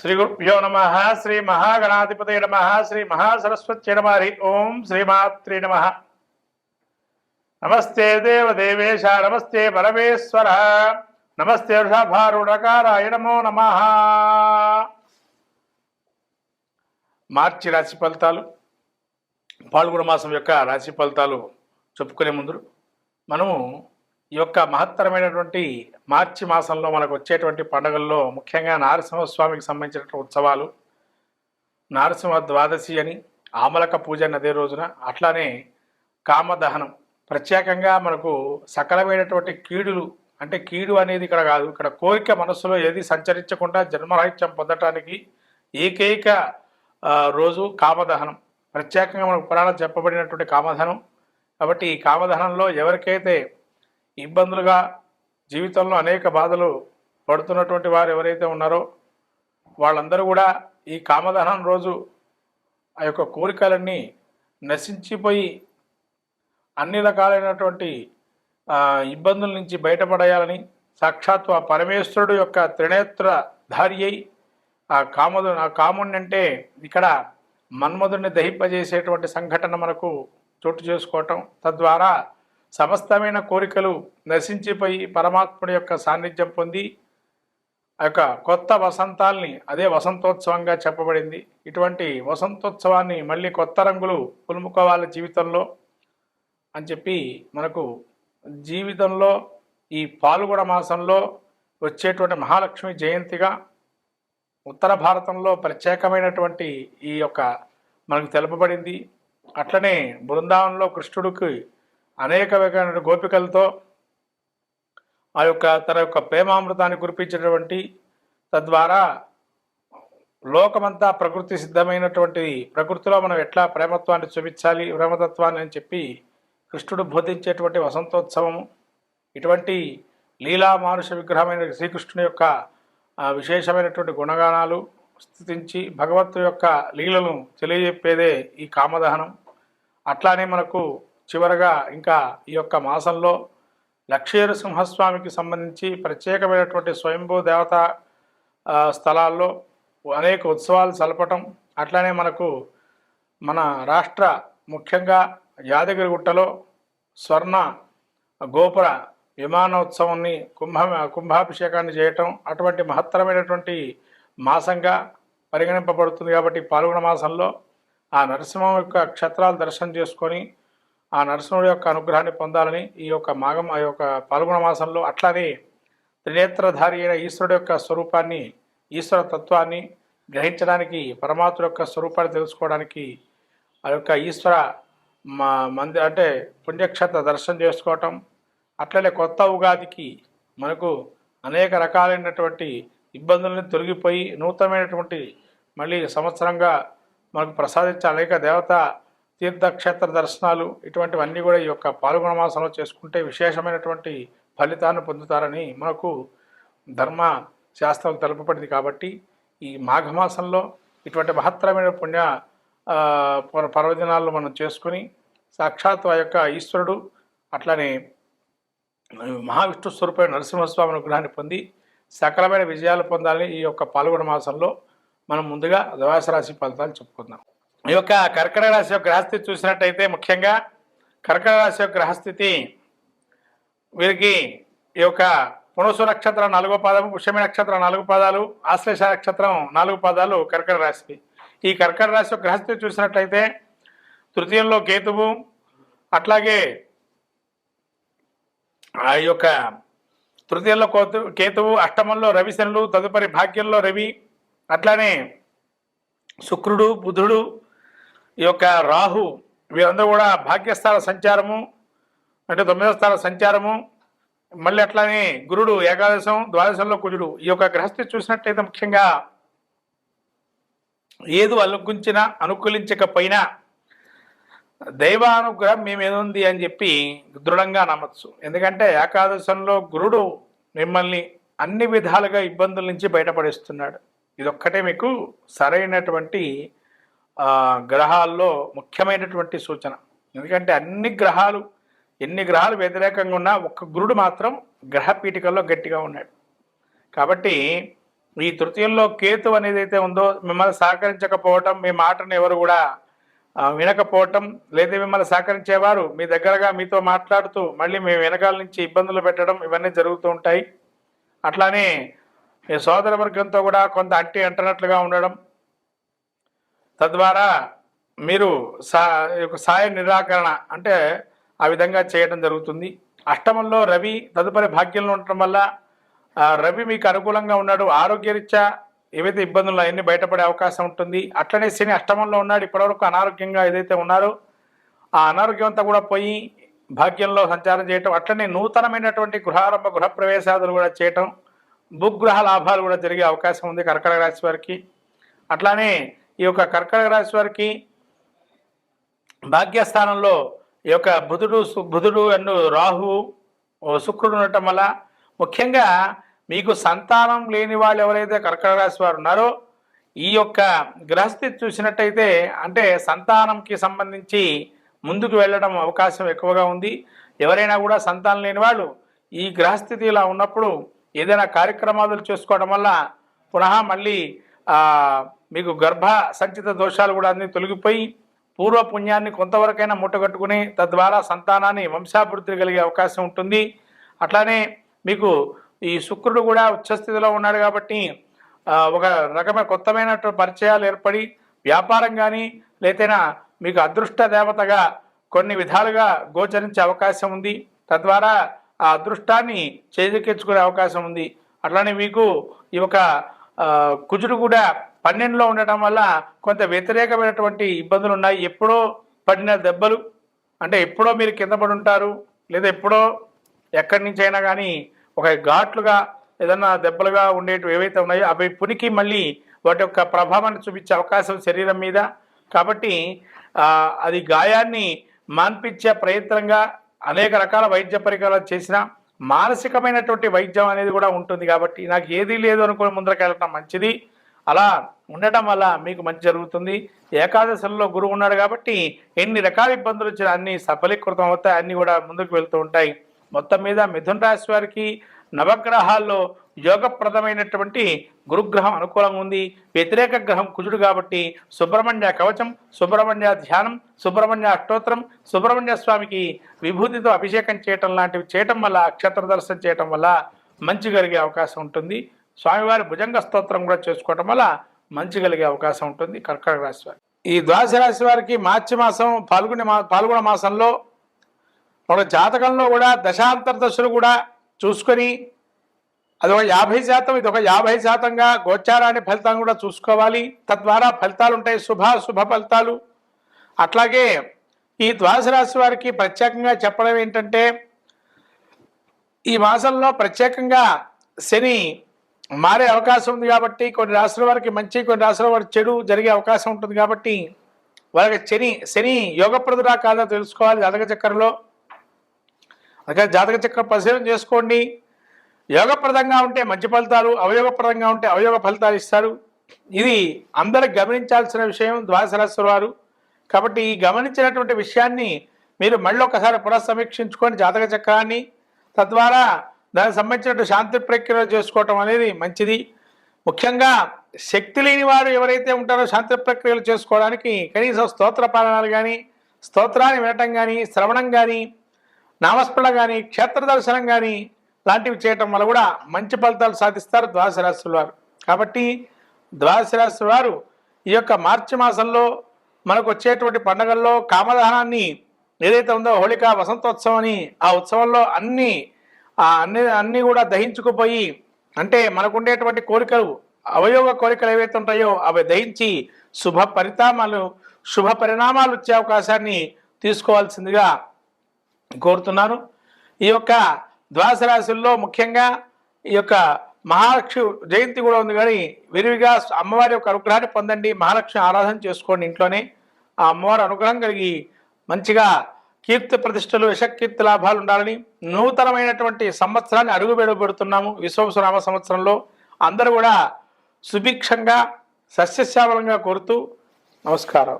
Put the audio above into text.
శ్రీ గురుభ్యో నమ శ్రీ మహాగణాధిపతి నమ శ్రీ మహాసరస్వతి నమ హరి ఓం శ్రీమాత్రి నమ. నమస్తే దేవదేవేశ నమస్తే పరమేశ్వర నమస్తే వృషభారుణకారాయ నమో నమ. మార్చి రాశి ఫలితాలు పాల్గొన మాసం యొక్క రాశి ఫలితాలు చెప్పుకునే ముందు మనము ఈ యొక్క మహత్తరమైనటువంటి మార్చి మాసంలో మనకు వచ్చేటువంటి పండుగల్లో ముఖ్యంగా నారసింహస్వామికి సంబంధించినటువంటి ఉత్సవాలు నారసింహ ద్వాదశి అని ఆమలక పూజ అని అదే రోజున అట్లానే కామదహనం. ప్రత్యేకంగా మనకు సకలమైనటువంటి కీడులు అంటే కీడు అనేది ఇక్కడ కాదు ఇక్కడ కోరిక మనస్సులో ఏది సంచరించకుండా జన్మరాహిత్యం పొందటానికి ఏకైక రోజు కామదహనం. ప్రత్యేకంగా మనకు పురాణం చెప్పబడినటువంటి కామదహనం. కాబట్టి ఈ కామదహనంలో ఎవరికైతే ఇబ్బందులుగా జీవితంలో అనేక బాధలు పడుతున్నటువంటి వారు ఎవరైతే ఉన్నారో వాళ్ళందరూ కూడా ఈ కామదహనం రోజు ఆ యొక్క కోరికలన్నీ నశించిపోయి అన్ని రకాలైనటువంటి ఇబ్బందుల నుంచి బయటపడేయాలని సాక్షాత్తు ఆ పరమేశ్వరుడు యొక్క త్రినేత్రధారి అయి ఆ కామదు ఆ కాముడిని అంటే ఇక్కడ మన్మధుడిని దహింపజేసేటువంటి సంఘటన మనకు చోటు చేసుకోవటం తద్వారా సమస్తమైన కోరికలు నశించిపోయి పరమాత్ముడి యొక్క సాన్నిధ్యం పొంది ఆ యొక్క కొత్త వసంతాల్ని అదే వసంతోత్సవంగా చెప్పబడింది. ఇటువంటి వసంతోత్సవాన్ని మళ్ళీ కొత్త రంగులు పులుముకోవాలి జీవితంలో అని చెప్పి మనకు జీవితంలో ఈ పాల్గొడ మాసంలో వచ్చేటువంటి మహాలక్ష్మి జయంతిగా ఉత్తర భారతంలో ప్రత్యేకమైనటువంటి ఈ యొక్క మనకు తెలుపబడింది. అట్లనే బృందావనంలో కృష్ణుడికి అనేక రకమైన గోపికలతో ఆ యొక్క తన యొక్క ప్రేమామృతాన్ని కురిపించినటువంటి తద్వారా లోకమంతా ప్రకృతి సిద్ధమైనటువంటి ప్రకృతిలో మనం ఎట్లా ప్రేమత్వాన్ని చూపించాలి ప్రేమతత్వాన్ని అని చెప్పి కృష్ణుడు బోధించేటువంటి వసంతోత్సవము. ఇటువంటి లీలా మానుష విగ్రహమైన శ్రీకృష్ణుని యొక్క విశేషమైనటువంటి గుణగానాలు స్థుతించి భగవత్తు యొక్క లీలను తెలియజెప్పేదే ఈ కామదహనం. అట్లానే మనకు చివరగా ఇంకా ఈ యొక్క మాసంలో లక్షేరు సింహస్వామికి సంబంధించి ప్రత్యేకమైనటువంటి స్వయంభూ దేవత స్థలాల్లో అనేక ఉత్సవాలు చలపటం అట్లానే మనకు మన రాష్ట్ర ముఖ్యంగా యాదగిరిగుట్టలో స్వర్ణ గోపుర విమానోత్సవాన్ని కుంభ కుంభాభిషేకాన్ని చేయటం అటువంటి మహత్తరమైనటువంటి మాసంగా పరిగణింపబడుతుంది కాబట్టి పాల్గొన మాసంలో ఆ నరసింహం యొక్క క్షేత్రాలు దర్శనం చేసుకొని ఆ నరసింహుడి యొక్క అనుగ్రహాన్ని పొందాలని ఈ యొక్క మాగం ఆ యొక్క పాల్గొన మాసంలో అట్లానే త్రినేత్రధారి అయిన ఈశ్వరుడు యొక్క స్వరూపాన్ని ఈశ్వర తత్వాన్ని గ్రహించడానికి పరమాత్మ యొక్క స్వరూపాన్ని తెలుసుకోవడానికి ఆ యొక్క ఈశ్వర మా మంది అంటే పుణ్యక్షేత్ర దర్శనం చేసుకోవటం అట్లనే కొత్త ఉగాదికి మనకు అనేక రకాలైనటువంటి ఇబ్బందులను తొలగిపోయి నూతనమైనటువంటి మళ్ళీ సంవత్సరంగా మనకు ప్రసాదించే అనేక దేవత తీర్థక్షేత్ర దర్శనాలు ఇటువంటివన్నీ కూడా ఈ యొక్క పాల్గొన మాసంలో చేసుకుంటే విశేషమైనటువంటి ఫలితాన్ని పొందుతారని మనకు ధర్మ శాస్త్రం తెలుపబడింది కాబట్టి ఈ మాఘమాసంలో ఇటువంటి మహత్తరమైన పుణ్య పర్వదినాల్లో మనం చేసుకుని సాక్షాత్ ఆ యొక్క ఈశ్వరుడు అట్లనే మహావిష్ణు స్వరూపమైన నరసింహస్వామి అనుగ్రహాన్ని పొంది సకలమైన విజయాలు పొందాలని ఈ యొక్క పాల్గొన మాసంలో మనం ముందుగా ద్వాదశ రాశి ఫలితాలు చెప్పుకుందాం. ఈ యొక్క కర్కట రాశి యొక్క గ్రహస్థితి చూసినట్టయితే ముఖ్యంగా కర్కట రాశి యొక్క గ్రహస్థితి వీరికి ఈ యొక్క పునసు నక్షత్రం నాలుగో పాదము పుష్యమి నక్షత్రం నాలుగు పాదాలు ఆశ్లేష నక్షత్రం నాలుగు పాదాలు కర్కట రాశి ఈ కర్కట రాశి యొక్క గ్రహస్థితి చూసినట్లయితే తృతీయంలో కేతువు అట్లాగే ఆ యొక్క తృతీయంలో కోతు కేతువు అష్టమంలో రవిశనులు తదుపరి భాగ్యంలో రవి అట్లానే శుక్రుడు బుధుడు ఈ యొక్క రాహు వీరందరూ కూడా భాగ్యస్థాన సంచారము అంటే తొమ్మిదవ స్థాన సంచారము మళ్ళీ అట్లానే గురుడు ఏకాదశం ద్వాదశంలో కుజుడు ఈ యొక్క గ్రహస్థితి చూసినట్లయితే ముఖ్యంగా ఏది అనుకుంచినా అనుకూలించకపోయినా దైవానుగ్రహం మీ మీద ఉంది అని చెప్పి దృఢంగా నమ్మచ్చు. ఎందుకంటే ఏకాదశంలో గురుడు మిమ్మల్ని అన్ని విధాలుగా ఇబ్బందుల నుంచి బయటపడిస్తున్నాడు. ఇదొక్కటే మీకు సరైనటువంటి గ్రహాల్లో ముఖ్యమైనటువంటి సూచన. ఎందుకంటే అన్ని గ్రహాలు ఎన్ని గ్రహాలు వ్యతిరేకంగా ఉన్నా ఒక్క గురుడు మాత్రం గ్రహ పీఠికల్లో గట్టిగా ఉన్నాడు. కాబట్టి ఈ తృతీయంలో కేతు అనేది అయితే ఉందో మిమ్మల్ని సహకరించకపోవటం మీ మాటను ఎవరు కూడా వినకపోవటం లేదా మిమ్మల్ని సహకరించేవారు మీ దగ్గరగా మీతో మాట్లాడుతూ మళ్ళీ మీ వెనకాల నుంచి ఇబ్బందులు పెట్టడం ఇవన్నీ జరుగుతూ ఉంటాయి. అట్లానే మీ సోదర వర్గంతో కూడా కొంత అంటి అంటనట్లుగా ఉండడం తద్వారా మీరు సా యొక్క సాయ నిరాకరణ అంటే ఆ విధంగా చేయడం జరుగుతుంది. అష్టమంలో రవి తదుపరి భాగ్యంలో ఉండటం వల్ల రవి మీకు అనుకూలంగా ఉన్నాడు. ఆరోగ్యరీత్యా ఏవైతే ఇబ్బందులు అవన్నీ బయటపడే అవకాశం ఉంటుంది. అట్లనే శని అష్టమంలో ఉన్నాడు. ఇప్పటివరకు అనారోగ్యంగా ఏదైతే ఉన్నారో ఆ అనారోగ్యం అంతా కూడా పోయి భాగ్యంలో సంచారం చేయటం అట్లనే నూతనమైనటువంటి గృహారంభ గృహప్రవేశాదులు కూడా చేయటం భూగృహ లాభాలు కూడా జరిగే అవకాశం ఉంది కర్కటక రాశి వారికి. అట్లానే ఈ యొక్క కర్కటక రాశి వారికి భాగ్యస్థానంలో ఈ యొక్క బుధుడు బుధుడు అండ్ రాహువు శుక్రుడు ఉండటం వల్ల ముఖ్యంగా మీకు సంతానం లేని వాళ్ళు ఎవరైతే కర్కటక రాశి వారు ఉన్నారో ఈ యొక్క గ్రహస్థితి చూసినట్టయితే అంటే సంతానంకి సంబంధించి ముందుకు వెళ్ళడం అవకాశం ఎక్కువగా ఉంది. ఎవరైనా కూడా సంతానం లేని వాళ్ళు ఈ గ్రహస్థితి ఇలా ఉన్నప్పుడు ఏదైనా కార్యక్రమాలు చేసుకోవడం వల్ల పునః మళ్ళీ మీకు గర్భ సంచిత దోషాలు కూడా అన్ని తొలగిపోయి పూర్వ పుణ్యాన్ని కొంతవరకైనా మూటగట్టుకుని తద్వారా సంతానాన్ని వంశాభివృద్ధి కలిగే అవకాశం ఉంటుంది. అట్లానే మీకు ఈ శుక్రుడు కూడా ఉచ్చస్థితిలో ఉన్నాడు కాబట్టి ఒక రకమైన కొత్తమైనటువంటి పరిచయాలు ఏర్పడి వ్యాపారం కానీ లేతేనా మీకు అదృష్ట దేవతగా కొన్ని విధాలుగా గోచరించే అవకాశం ఉంది. తద్వారా ఆ అదృష్టాన్ని చేజిక్కించుకునే అవకాశం ఉంది. అట్లానే మీకు ఈ యొక్క కుజుడు కూడా పన్నెండులో ఉండటం వల్ల కొంత వ్యతిరేకమైనటువంటి ఇబ్బందులు ఉన్నాయి. ఎప్పుడో పడిన దెబ్బలు అంటే ఎప్పుడో మీరు కింద పడి ఉంటారు లేదా ఎప్పుడో ఎక్కడి నుంచి అయినా కానీ ఒక ఘాట్లుగా ఏదన్నా దెబ్బలుగా ఉండేటివి ఏవైతే ఉన్నాయో అవి పునికి మళ్ళీ వాటి యొక్క ప్రభావాన్ని చూపించే అవకాశం శరీరం మీద. కాబట్టి అది గాయాన్ని మాన్పించే ప్రయత్నంగా అనేక రకాల వైద్య పరికరాలు చేసినా మానసికమైనటువంటి వైద్యం అనేది కూడా ఉంటుంది కాబట్టి నాకు ఏదీ లేదు అనుకుని ముందరకెళ్ళటం మంచిది. అలా ఉండటం వల్ల మీకు మంచి జరుగుతుంది. ఏకాదశిలో గురువు ఉన్నాడు కాబట్టి ఎన్ని రకాల ఇబ్బందులు వచ్చినా అన్ని సఫలీకృతం అవుతాయి. అన్ని కూడా ముందుకు వెళ్తూ ఉంటాయి. మొత్తం మీద మిథున రాశి వారికి నవగ్రహాల్లో యోగప్రదమైనటువంటి గురుగ్రహం అనుకూలంగా ఉంది. వ్యతిరేక గ్రహం కుజుడు కాబట్టి సుబ్రహ్మణ్య కవచం సుబ్రహ్మణ్య ధ్యానం సుబ్రహ్మణ్య అష్టోత్తరం సుబ్రహ్మణ్య స్వామికి విభూతితో అభిషేకం చేయటం లాంటివి చేయటం వల్ల అక్షత్ర దర్శనం చేయటం వల్ల మంచి కలిగే అవకాశం ఉంటుంది. స్వామివారి భుజంగ స్తోత్రం కూడా చేసుకోవటం వల్ల మంచి కలిగే అవకాశం ఉంటుంది. కర్కటక రాశి వారికి ఈ ద్వాదశ రాశి వారికి మార్చి మాసం పాల్గొనే మా పాల్గొన మాసంలో ఒక జాతకంలో కూడా దశాంతర దశలు కూడా చూసుకొని అది ఒక యాభై శాతం ఇది ఒక యాభై శాతంగా గోచారాన్ని ఫలితం కూడా చూసుకోవాలి. తద్వారా ఫలితాలు ఉంటాయి శుభ శుభ ఫలితాలు. అట్లాగే ఈ ద్వాదశ రాశి వారికి ప్రత్యేకంగా చెప్పడం ఏంటంటే ఈ మాసంలో ప్రత్యేకంగా శని మారే అవకాశం ఉంది కాబట్టి కొన్ని రాష్ట్రాల వారికి మంచి కొన్ని రాష్ట్రాల వారికి చెడు జరిగే అవకాశం ఉంటుంది కాబట్టి వాళ్ళకి శని శని యోగప్రదురా కాదా తెలుసుకోవాలి జాతక చక్రంలో. అందుకని జాతక చక్ర పరిశీలన చేసుకోండి. యోగప్రదంగా ఉంటే మంచి ఫలితాలు అవయోగప్రదంగా ఉంటే అవయోగ ఫలితాలు ఇస్తారు. ఇది అందరికి గమనించాల్సిన విషయం ద్వాదశరాశుల వారు. కాబట్టి ఈ గమనించినటువంటి విషయాన్ని మీరు మళ్ళీ ఒకసారి పునఃసమీక్షించుకొని జాతక చక్రాన్ని తద్వారా దానికి సంబంధించిన శాంతి ప్రక్రియలు చేసుకోవటం అనేది మంచిది. ముఖ్యంగా శక్తి లేని వారు ఎవరైతే ఉంటారో శాంతి ప్రక్రియలు చేసుకోవడానికి కనీసం స్తోత్ర పాలనాలు కానీ స్తోత్రాన్ని వినటం కానీ శ్రవణం కానీ నామస్మరణ కానీ క్షేత్ర దర్శనం కానీ లాంటివి చేయటం వల్ల కూడా మంచి ఫలితాలు సాధిస్తారు ద్వాదశ రాశుల వారు. కాబట్టి ద్వాదశ వారు ఈ యొక్క మార్చి మాసంలో మనకు వచ్చేటువంటి పండుగల్లో కామదహనాన్ని ఏదైతే ఉందో హోళిక వసంతోత్సవం అని ఆ ఉత్సవంలో అన్ని ఆ అన్ని అన్నీ కూడా దహించుకుపోయి అంటే మనకు ఉండేటువంటి కోరికలు అవయోగ కోరికలు ఏవైతే ఉంటాయో అవి దహించి శుభ పరిణామాలు శుభ పరిణామాలు వచ్చే అవకాశాన్ని తీసుకోవాల్సిందిగా కోరుతున్నాను ఈ యొక్క ద్వాదశ రాశుల్లో ముఖ్యంగా ఈ యొక్క మహాలక్ష్మి జయంతి కూడా ఉంది కానీ విరివిగా అమ్మవారి యొక్క అనుగ్రహాన్ని పొందండి. మహాలక్ష్మి ఆరాధన చేసుకోండి ఇంట్లోనే. ఆ అమ్మవారి అనుగ్రహం కలిగి మంచిగా కీర్తి ప్రతిష్టలు యశకీర్తి లాభాలు ఉండాలని నూతనమైనటువంటి సంవత్సరాన్ని అడుగు పెడుతున్నాము. విశ్వసనామ సంవత్సరంలో అందరూ కూడా సుభిక్షంగా సస్యశ్యామలంగా కోరుతూ నమస్కారం.